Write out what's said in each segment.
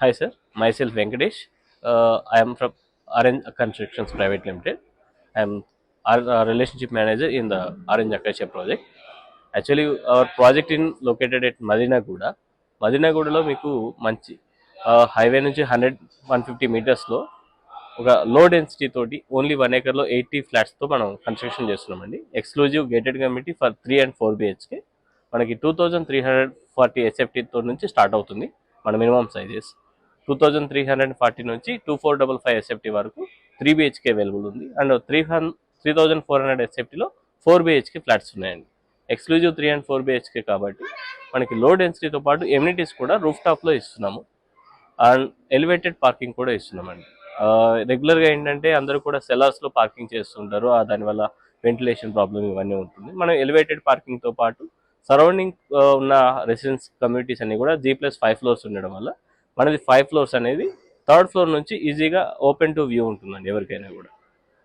Hi sir my self Venkatesh I'm from from constructions private limited I'm relationship manager in the relationship Acacia project actually our project in located at Madinaguda మదీనాగూడలో మీకు మంచి highway నుంచి hundred one fifty మీటర్స్లో ఒక low density తోటి only one ఏకర్లో eighty ఫ్లాట్స్తో మనం construction చేస్తున్నామండి. Exclusive gated community for three and four BHK మనకి two thousand three hundred forty ఎస్ఎఫ్టీతో నుంచి స్టార్ట్ అవుతుంది మన minimum sizes two thousand three hundred forty నుంచి two four double five SFT వరకు త్రీ బిహెచ్కే అవైలబుల్ ఉంది. And three hundred three thousand four hundred ఎస్ఎఫ్టీలో four BHK flats ఉన్నాయండి. Exclusive three and four BHK కాబట్టి మనకి లో డెన్సిటీతో పాటు ఎమ్యూనిటీస్ కూడా roof టాప్లో ఇస్తున్నాము. అండ్ ఎలివేటెడ్ పార్కింగ్ కూడా ఇస్తున్నామండి. రెగ్యులర్గా ఏంటంటే అందరూ కూడా సెలార్స్లో పార్కింగ్ చేస్తుంటారు. దానివల్ల వెంటిలేషన్ ప్రాబ్లం ఇవన్నీ ఉంటుంది. మనం ఎలివేటెడ్ పార్కింగ్తో పాటు సరౌండింగ్ ఉన్న రెసిడెన్స్ కమ్యూనిటీస్ అన్ని కూడా జీ ప్లస్ ఫైవ్ ఫ్లోర్స్ ఉండడం వల్ల మనది ఫైవ్ ఫ్లోర్స్ అనేది థర్డ్ ఫ్లోర్ నుంచి ఈజీగా ఓపెన్ టు వ్యూ ఉంటుందండి ఎవరికైనా కూడా.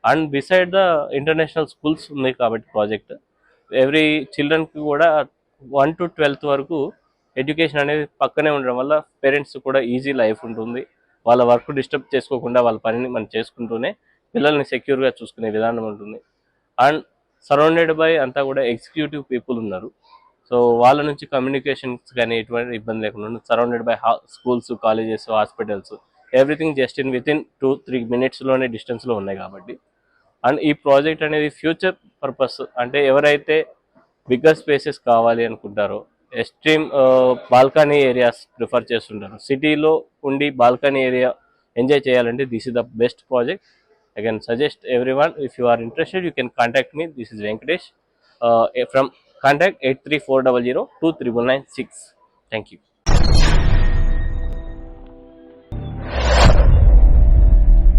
And beside the international schools ఉన్నాయి కాబట్టి ప్రాజెక్ట్ ఎవ్రీ చిల్డ్రన్కి కూడా వన్ టు ట్వెల్త్ వరకు ఎడ్యుకేషన్ అనేది పక్కనే ఉండడం వల్ల పేరెంట్స్ కూడా ఈజీ లైఫ్ ఉంటుంది. వాళ్ళ వర్క్ డిస్టర్బ్ చేసుకోకుండా వాళ్ళ పనిని మనం చేసుకుంటూనే పిల్లల్ని సెక్యూర్గా చూసుకునే విధానం ఉంటుంది. అండ్ సరౌండెడ్ బై అంతా కూడా ఎగ్జిక్యూటివ్ పీపుల్ ఉన్నారు. సో వాళ్ళ నుంచి కమ్యూనికేషన్స్ కానీ ఎటువంటి ఇబ్బంది లేకుండా surrounded by schools colleges hospitals everything just in within two three మినిట్స్లోనే డిస్టెన్స్లో ఉన్నాయి కాబట్టి. అండ్ ఈ ప్రాజెక్ట్ అనేది ఫ్యూచర్ పర్పస్ అంటే ఎవరైతే బిగ్గర్ స్పేసెస్ కావాలి అనుకుంటారో ఎక్స్ట్రీమ్ బాల్కనీ ఏరియాస్ ప్రిఫర్ చేస్తుంటారు. సిటీలో ఉండి బాల్కనీ ఏరియా ఎంజాయ్ చేయాలంటే this is the best project I can suggest everyone if you are interested you can contact me this is Venkatesh from contact eight three four